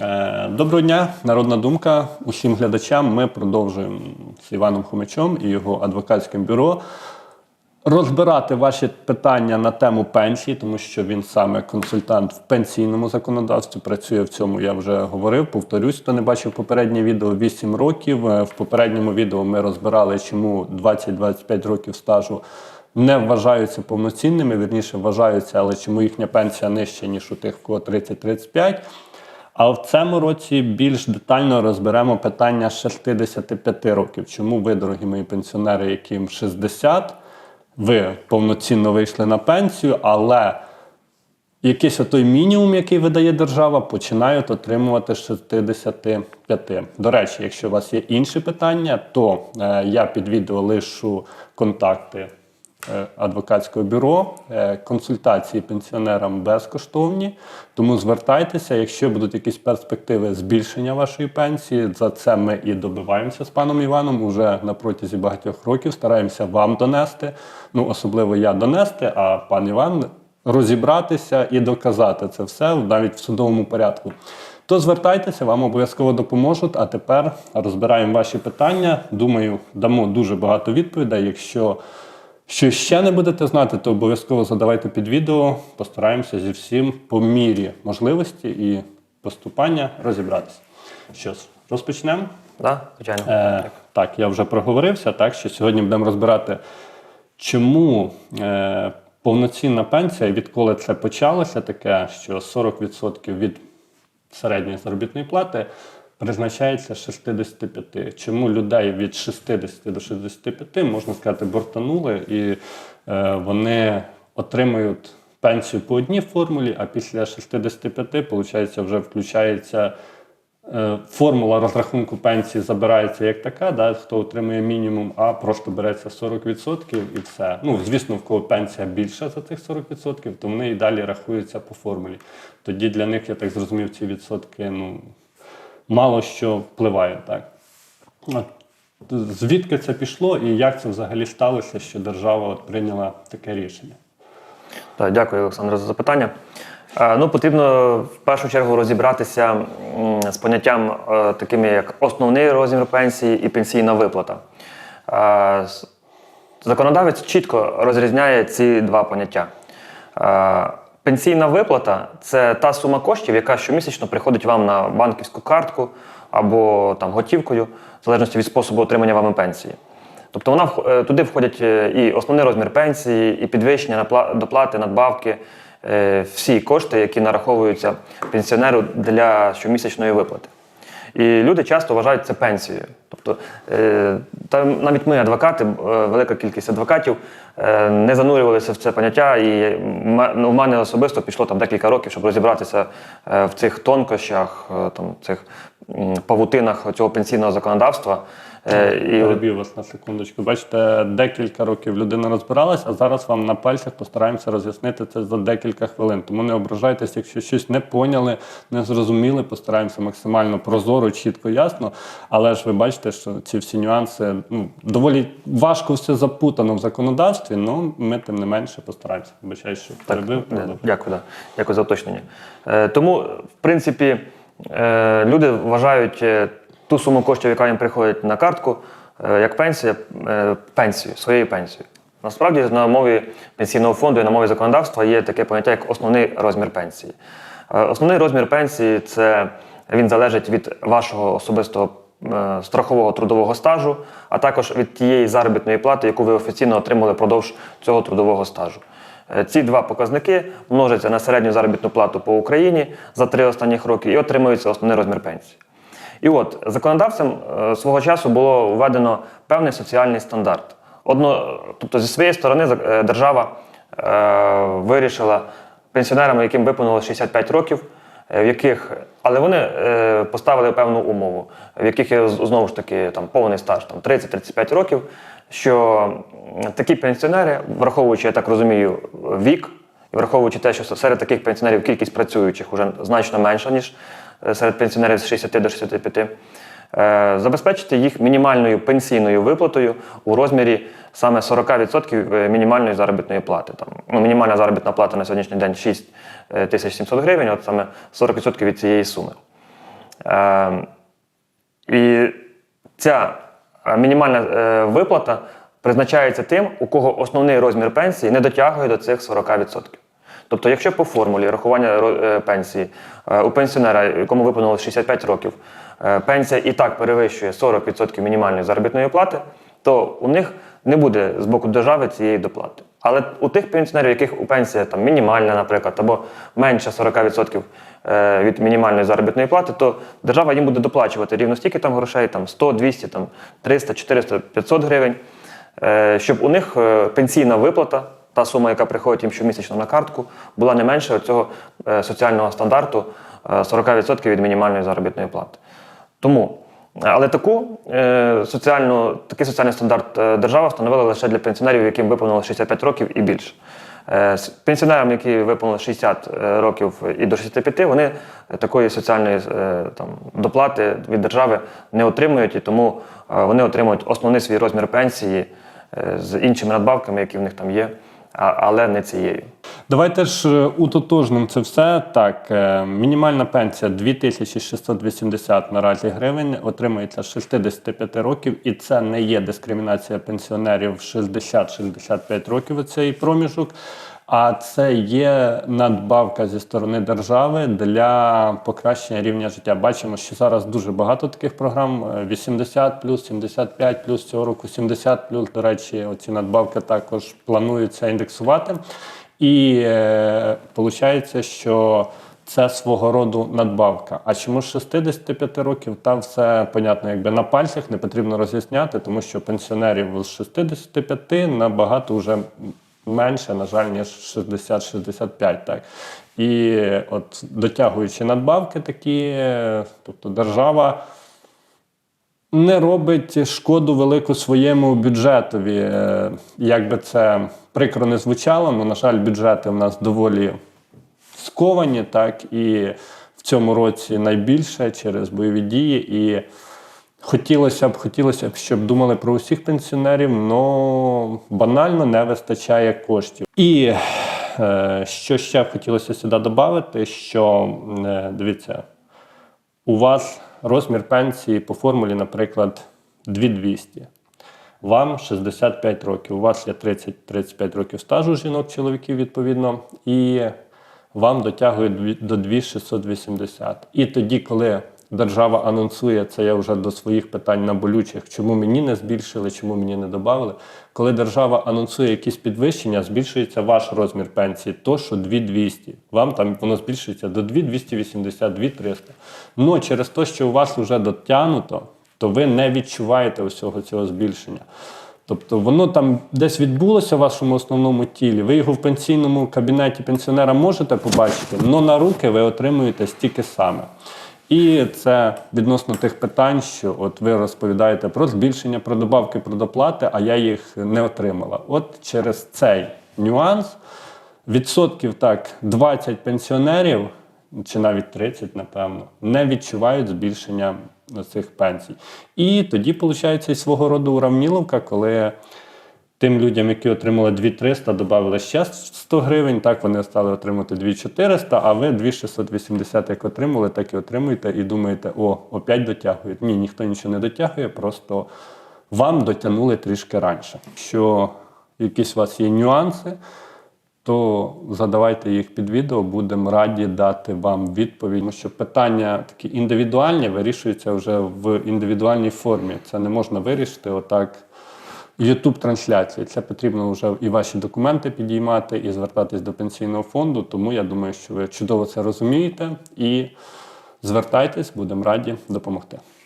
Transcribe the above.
Е, Доброго дня, народна думка. Усім глядачам. Ми продовжуємо з Іваном Хомичом і його адвокатським бюро розбирати ваші питання на тему пенсії, тому що він саме консультант в пенсійному законодавстві. Працює в цьому, я вже говорив. Повторюсь, хто не бачив попереднє відео 8 років. Е, В попередньому відео ми розбирали, чому 20-25 років стажу. Не вважаються повноцінними, вірніше вважаються, але чому їхня пенсія нижча, ніж у тих, в кого 30-35. А в цьому році більш детально розберемо питання 65 років. Чому ви, дорогі мої пенсіонери, яким 60, ви повноцінно вийшли на пенсію, але якийсь отой мінімум, який видає держава, починають отримувати з 65. До речі, якщо у вас є інші питання, то е, я під відео лишу контакти адвокатського бюро. Е, консультації пенсіонерам безкоштовні. Тому звертайтеся, якщо будуть якісь перспективи збільшення вашої пенсії, за це ми і добиваємося з паном Іваном уже на протязі багатьох років. Стараємося вам донести. Ну, особливо я донести, а пан Іван розібратися і доказати це все навіть в судовому порядку. То звертайтеся, вам обов'язково допоможуть. А тепер розбираємо ваші питання. Думаю, дамо дуже багато відповідей. Якщо що ще не будете знати, то обов'язково задавайте під відео. Постараємося зі всім по мірі можливості і поступання розібратися. Що ж, розпочнемо. Да, звичайно. Е, так, я вже проговорився, так що сьогодні будемо розбирати, чому е, повноцінна пенсія, відколи це почалося, таке, що 40% від середньої заробітної плати призначається з 65. Чому людей від 60 до 65, можна сказати, бортанули, і е, вони отримують пенсію по одній формулі, а після 65, виходить, вже включається. Е, Формула розрахунку пенсії забирається як така, да, хто отримує мінімум, а просто береться 40% і все. Ну, звісно, в кого пенсія більша за цих 40%, то вони і далі рахуються по формулі. Тоді для них, я так зрозумів, ці відсотки ну, мало що впливає. Так. Звідки це пішло і як це взагалі сталося, що держава от прийняла таке рішення? Так, дякую, Олександр, за запитання. Е, Ну, потрібно в першу чергу розібратися з поняттям е, такими, як основний розмір пенсії і пенсійна виплата. Е, Законодавець чітко розрізняє ці два поняття. Пенсійна виплата це та сума коштів, яка щомісячно приходить вам на банківську картку або там готівкою, в залежності від способу отримання вами пенсії. Тобто вона е, туди входять е, і основний розмір пенсії, і підвищення доплати, надбавки, е, всі кошти, які нараховуються пенсіонеру для щомісячної виплати. І люди часто вважають це пенсією. Тобто, е, та навіть ми, адвокати, е, велика кількість адвокатів, е, не занурювалися в це поняття, і ну, в мене особисто пішло там декілька років, щоб розібратися в цих тонкощах, там, цих павутинах цього пенсійного законодавства. Е, І вас на секундочку. Бачите, декілька років людина розбиралась, а зараз вам на пальцях постараємося роз'яснити це за декілька хвилин. Тому не ображайтесь, якщо щось не поняли, не зрозуміли, постараємося максимально прозоро, чітко, ясно. Але ж ви бачите, що ці всі нюанси ну, доволі важко все запутано в законодавстві, але ми тим не менше постараємося. Вибачаю, що перебив. Е. Дякую, да. дякую за уточнення. Е, тому, в принципі, е, люди вважають е, ту суму коштів, яка їм приходить на картку, е, як пенсія, е, пенсію, своєю пенсією. Насправді, на мові пенсійного фонду і на мові законодавства є таке поняття, як основний розмір пенсії. Е, Основний розмір пенсії це він залежить від вашого особистого страхового трудового стажу, а також від тієї заробітної плати, яку ви офіційно отримали впродовж цього трудового стажу. Ці два показники множаться на середню заробітну плату по Україні за три останніх роки і отримується основний розмір пенсії. І от законодавцем е, свого часу було введено певний соціальний стандарт. Одно, тобто, зі своєї сторони е, держава е, вирішила пенсіонерам, яким виповнило 65 років, в яких, але вони поставили певну умову, в яких є знову ж таки там повний стаж, там 30-35 років. Що такі пенсіонери, враховуючи, я так розумію, вік, і враховуючи те, що серед таких пенсіонерів кількість працюючих вже значно менша, ніж серед пенсіонерів з 60 до 65, е, забезпечити їх мінімальною пенсійною виплатою у розмірі саме 40% мінімальної заробітної плати. Там, ну, мінімальна заробітна плата на сьогоднішній день 6 тисяч 700 гривень, от саме 40% від цієї суми. Е, і ця е, мінімальна е, виплата призначається тим, у кого основний розмір пенсії не дотягує до цих 40%. Тобто, якщо по формулі рахування е, пенсії е, у пенсіонера, якому виповнилось 65 років, е, пенсія і так перевищує 40% мінімальної заробітної плати, то у них не буде з боку держави цієї доплати. Але у тих пенсіонерів, яких у пенсія там мінімальна, наприклад, або менше 40% е, від мінімальної заробітної плати, то держава їм буде доплачувати рівно стільки там грошей, там 100, 200, там 300, 400, 500 гривень, щоб у них пенсійна виплата, та сума, яка приходить їм щомісячно на картку, була не менше цього соціального стандарту е, 40% від мінімальної заробітної плати. Тому, але таку е, соціальну, такий соціальний стандарт е, держава встановила лише для пенсіонерів, яким виповнило 65 років і більше. Е, Пенсіонерам, які виповнили 60 років і до 65, вони такої соціальної е, там, доплати від держави не отримують, і тому е, вони отримують основний свій розмір пенсії е, з іншими надбавками, які в них там є, але не цією. Давайте ж е, утотожним це все. Так, е, мінімальна пенсія 2680 наразі гривень отримується з 65 років, і це не є дискримінація пенсіонерів 60-65 років. Цей проміжок. А це є надбавка зі сторони держави для покращення рівня життя. Бачимо, що зараз дуже багато таких програм: е, 80 плюс, 75 плюс цього року 70 плюс. До речі, оці надбавки також плануються індексувати. І е, виходить, що це свого роду надбавка. А чому з 65 років? Та все понятно, якби на пальцях не потрібно роз'ясняти, тому що пенсіонерів з 65 набагато вже менше, на жаль, ніж 60-65. Так. І от дотягуючи надбавки такі, е, тобто держава не робить шкоду велику своєму бюджетові. Е, Як би це прикро не звучало, але, на жаль, бюджети в нас доволі сковані, так, і в цьому році найбільше через бойові дії. І хотілося б, хотілося б, щоб думали про усіх пенсіонерів, але банально не вистачає коштів. І е, що ще б хотілося сюди додати, що е, дивіться, у вас розмір пенсії по формулі, наприклад, 2200. Вам 65 років, у вас є 30-35 років стажу жінок, чоловіків, відповідно, і вам дотягує до 2680. І тоді, коли держава анонсує, це я вже до своїх питань наболючих, чому мені не збільшили, чому мені не додали. Коли держава анонсує якісь підвищення, збільшується ваш розмір пенсії, то що 2200. Вам там воно збільшується до 2280, 2300. Ну через те, що у вас вже дотягнуто, то ви не відчуваєте усього цього збільшення. Тобто воно там десь відбулося в вашому основному тілі. Ви його в пенсійному кабінеті пенсіонера можете побачити, але на руки ви отримуєте стільки саме. І це відносно тих питань, що от ви розповідаєте про збільшення, про добавки, про доплати, а я їх не отримала. От через цей нюанс відсотків так 20 пенсіонерів, чи навіть 30, напевно, не відчувають збільшення цих пенсій. І тоді виходить свого роду уравніловка, коли тим людям, які отримали 2300, додали ще 100 гривень, так вони стали отримувати 2400, а ви 2680 як отримали, так і отримуєте, і думаєте, о, опять дотягують. Ні, ніхто нічого не дотягує, просто вам дотягнули трішки раніше. Якщо якісь у вас є нюанси, то задавайте їх під відео, будемо раді дати вам відповідь. Тому що питання такі індивідуальні вирішуються вже в індивідуальній формі. Це не можна вирішити отак. Youtube трансляції. Це потрібно вже і ваші документи підіймати, і звертатись до пенсійного фонду. Тому я думаю, що ви чудово це розумієте і звертайтесь, будемо раді допомогти.